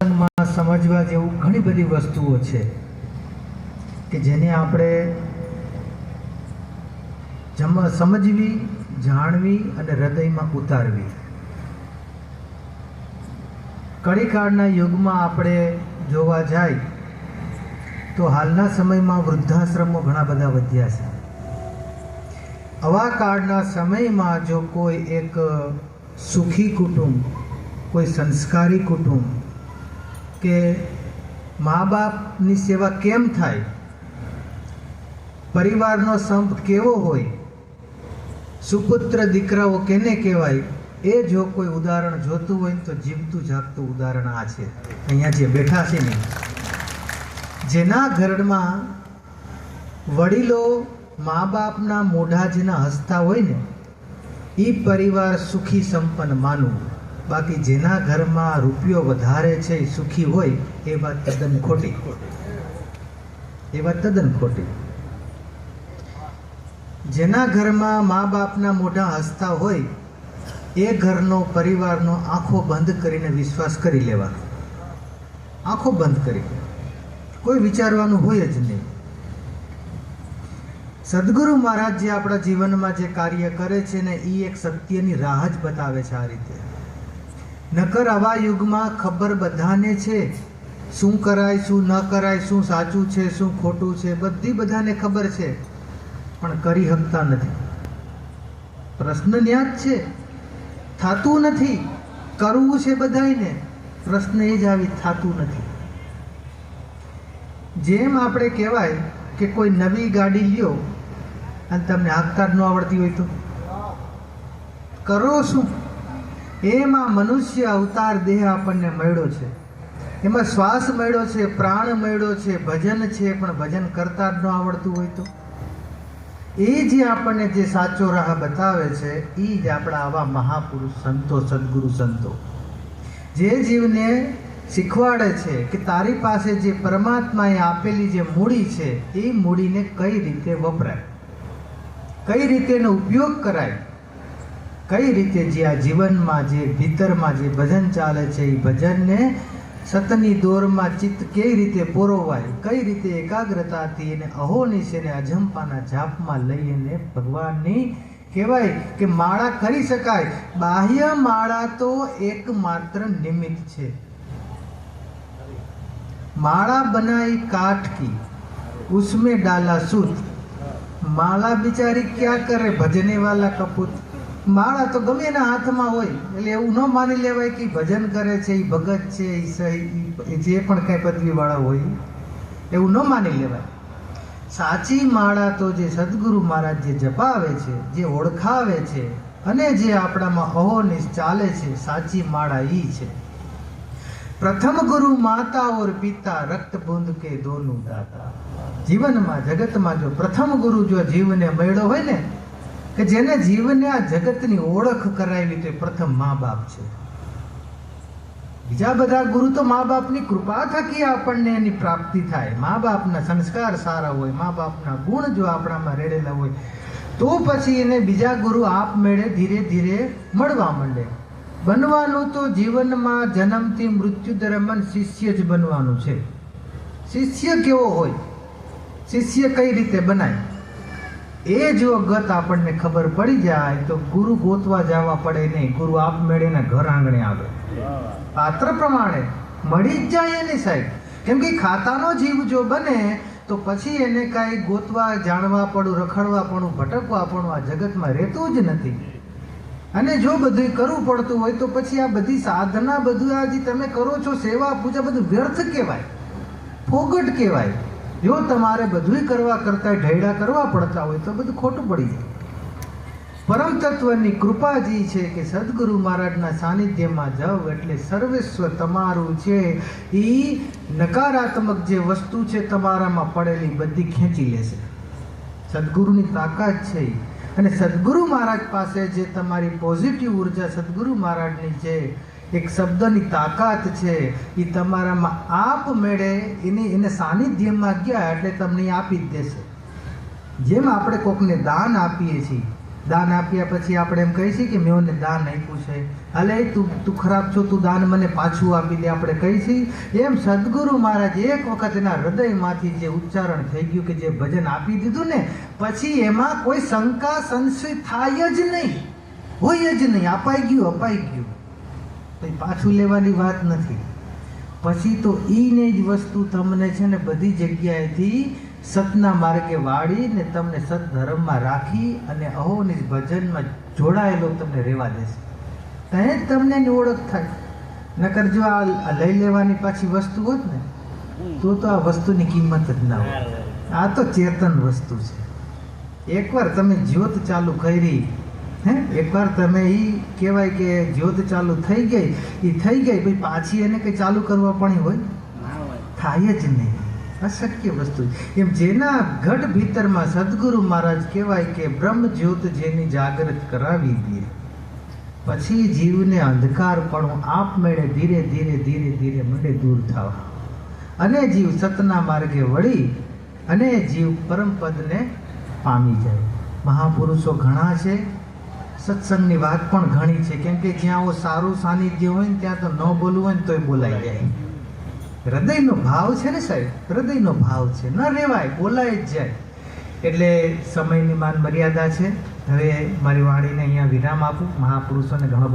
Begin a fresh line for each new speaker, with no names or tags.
સત્સંગમાં સમજવા જેવું ઘણી બધી વસ્તુઓ છે કે જેને આપણે સમજવી, જાણવી અને હૃદયમાં ઉતારવી. કડીકાળના યુગમાં આપણે જોવા જાય તો હાલના સમયમાં વૃદ્ધાશ્રમો ઘણા બધા વધ્યા છે. આવા કાળના સમયમાં જો કોઈ એક સુખી કુટુંબ, કોઈ સંસ્કારી કુટુંબ કે મા બાપની સેવા કેમ થાય? પરિવારનો સંપ કેવો હોય? સુપુત્ર દીકરાઓ કેને કહેવાય? એ જો કોઈ ઉદાહરણ જોતું હોય તો જીવતું જાગતું ઉદાહરણ આ છે. અહીંયા જે બેઠા છે ને, જેના ઘરમાં વડીલો મા બાપના મોઢા જેના હસતા હોય ને એ પરિવાર સુખી સંપન્ન માનવું. બાકી જેના ઘરમાં રૂપિયો વધારે છે સુખી હોય, એ વાત તદ્દન ખોટી. એ વાત તદ્દન ખોટી. જેના ઘરમાં મા બાપના મોઢા હસતા હોય, એ ઘરનો પરિવારનો આંખો બંધ કરીને વિશ્વાસ કરી લેવાનો. આંખો બંધ કરી. કોઈ વિચારવાનું હોય જ નહીં. સદગુરુ મહારાજ જે આપણા જીવનમાં જે કાર્ય કરે છે ને એ એક સત્યની રાહ જ બતાવે છે આ રીતે. નકર આવા યુગમાં ખબર બધાને છે. શું કરાય, શું ન કરાય, શું સાચું છે, શું ખોટું છે, બધી બધાને ખબર છે. પણ કરી શકતા નથી. પ્રશ્ન ન્યા જ છે. થતું નથી. કરવું છે બધાને પ્રશ્ન એ જ આવી થતું નથી. જેમ આપણે કહેવાય કે કોઈ નવી ગાડી લ્યો, અને તમને હાંકતા જ ન આવડતી હોય તો. કરો શું? એમાં મનુષ્ય અવતાર દેહ આપણને મળ્યો છે. એમાં શ્વાસ મળ્યો છે, પ્રાણ મળ્યો છે, ભજન છે, પણ ભજન કરતા જ ન આવડતું હોય તો. એ જે આપણને જે સાચો રાહ બતાવે છે એ જ આપણા આવા મહાપુરુષ સંતો, સદગુરુ સંતો. જે જીવને શીખવાડે છે કે તારી પાસે જે પરમાત્માએ આપેલી જે મૂડી છે, એ મૂડીને કઈ રીતે વપરાય? કઈ રીતે એનો ઉપયોગ કરાય? કઈ રીતે જે આ જીવનમાં જે ભીતરમાં જે ભજન ચાલે છે એ ભજનને સતની દોરમાં ચિત્ત કેવી રીતે પોરોવાય, કઈ રીતે એકાગ્રતાથી એને અહોનિશેને અજંપાના જાપમાં લઈને ભગવાનની કહેવાય કે માળા કરી શકાય. બાહ્ય માળા તો એકમાત્ર નિમિત્ત છે. માળા બનાઈ કાઠ કી ઉસમે ડાલા સૂત. માળા બિચારી ક્યાં કરે? ભજને વાલા કપૂત. માળા તો ગમે એના હાથમાં હોય, એટલે એવું ન માની લેવાય કે ભજન કરે છે એ ભગત છે એ સહી જે પણ કાંઈ પદવીવાળા હોય, એવું ન માની લેવાય. સાચી માળા તો જે સદગુરુ મહારાજ જે જપાવે છે, જે ઓળખાવે છે, અને જે આપણામાં અહોનિશ ચાલે છે, સાચી માળા ઈ છે. પ્રથમ ગુરુ માતા ઓર પિતા રક્ત બુંદ કે દોનું દાતા. જીવનમાં, જગતમાં જો પ્રથમ ગુરુ જો જીવને મળ્યો હોય ને કે જેને જીવને આ જગતની ઓળખ કરાવી તે પ્રથમ મા બાપ છે. બીજા બધા ગુરુ તો મા બાપની કૃપા થકી આપણને એની પ્રાપ્તિ થાય. મા બાપના સંસ્કાર સારા હોય મા બાપના ગુણ જો આપણામાં રેડેલા હોય, તો પછી એને બીજા ગુરુ આપમેળે ધીરે ધીરે મળવા માંડે. બનવાનું તો જીવનમાં જન્મથી મૃત્યુ દરમિયાન શિષ્ય જ બનવાનું છે. શિષ્ય કેવો હોય? શિષ્ય કઈ રીતે બનાય? એ જો ગત આપણને ખબર પડી જાય તો ગુરુ ગોતવા જવા પડે નહીં. ગુરુ આપમેળે ઘર આંગણે આવે. પાત્ર પ્રમાણે મળી જ જાય એની સાહેબ. કેમ કે ખાતાનો જીવ જો બને તો પછી એને કાંઈ ગોતવા, જાણવા પડું, રખડવા પડું, ભટકવા પડું, આ જગતમાં રહેતું જ નથી. અને જો બધું કરવું પડતું હોય તો પછી આ બધી સાધના બધું આ જે તમે કરો છો, સેવા પૂજા બધું વ્યર્થ કહેવાય. ફોગટ કહેવાય. જો તમારે બધું કરવા કરતા ઢૈડા કરવા પડતા હોય તો બધું ખોટું પડી જાય. પરમ તત્વની કૃપાજી છે કે સદગુરુ મહારાજના સાનિધ્યમાં જાવ એટલે સર્વસ્વ તમારું છે એ નકારાત્મક જે વસ્તુ છે તમારામાં પડેલી બધી ખેંચી લેશે. સદગુરુની તાકાત છે અને સદગુરુ મહારાજ પાસે જે તમારી પોઝિટિવ ઊર્જા સદગુરુ મહારાજની છે એક શબ્દની તાકાત છે એ તમારામાં આપમેળે એની, એને સાનિધ્યમાં ગયા એટલે તમને આપી જ દેશે. જેમ આપણે કોકને દાન આપીએ છીએ, દાન આપ્યા પછી આપણે એમ કહીએ છીએ કે મેં ઓને દાન આપ્યું છે. અલે, તું તું ખરાબ છો, તું દાન મને પાછું આપી દે, આપણે કહીએ છીએ. એમ સદગુરુ મહારાજ એક વખત એના હૃદયમાંથી જે ઉચ્ચારણ થઈ ગયું કે જે ભજન આપી દીધું ને, પછી એમાં કોઈ શંકા સંશય થાય જ નહીં, હોય જ નહીં, અપાઈ ગયું અપાઈ ગયું. પછી પાછું લેવાની વાત નથી. પછી તો એને જ વસ્તુ તમને છે ને બધી જગ્યાએથી સતના માર્ગે વાળી ને તમને સદધર્મમાં રાખી અને અહોની ભજનમાં જોડાયેલો તમને રહેવા દેશે. ત્યાં જ તમને એની ઓળખ થાય. નકર જો આ લઈ લેવાની પાછી વસ્તુ હોત ને તો તો આ વસ્તુની કિંમત જ ના હોય આ તો ચેતન વસ્તુ છે. એકવાર તમે જ્યોત ચાલુ કરી હે? એકવાર તમે એ કહેવાય કે જ્યોત ચાલુ થઈ ગઈ એ થઈ ગઈ પછી પાછી એને કંઈ ચાલુ કરવા પણ હોય? થાય જ નહીં. અશક્ય વસ્તુ. એમ જેના ઘટ ભીતરમાં સદગુરુ મહારાજ કહેવાય કે બ્રહ્મ જ્યોત જેની જાગૃત કરાવી દે. પછી જીવને અંધકારપણું આપમેળે ધીરે ધીરે ધીરે ધીરે મળે દૂર થવા. અને જીવ સતના માર્ગે વળી અને જીવ પરમપદને પામી જાય. મહાપુરુષો ઘણા છે. સત્સંગની વાત પણ ઘણી છે. કેમ કે જ્યાં આવું સારું સાનિધ્ય હોય ને ત્યાં તો ન બોલવું હોય ને તોય બોલાઈ જાય. હૃદયનો ભાવ છે ને સાહેબ? હૃદયનો ભાવ છે. ન રહેવાય બોલાય જ જાય. એટલે સમયની માન મર્યાદા છે. હવે મારી વાણીને અહીંયા વિરામ આપું. મહાપુરુષોને ઘણો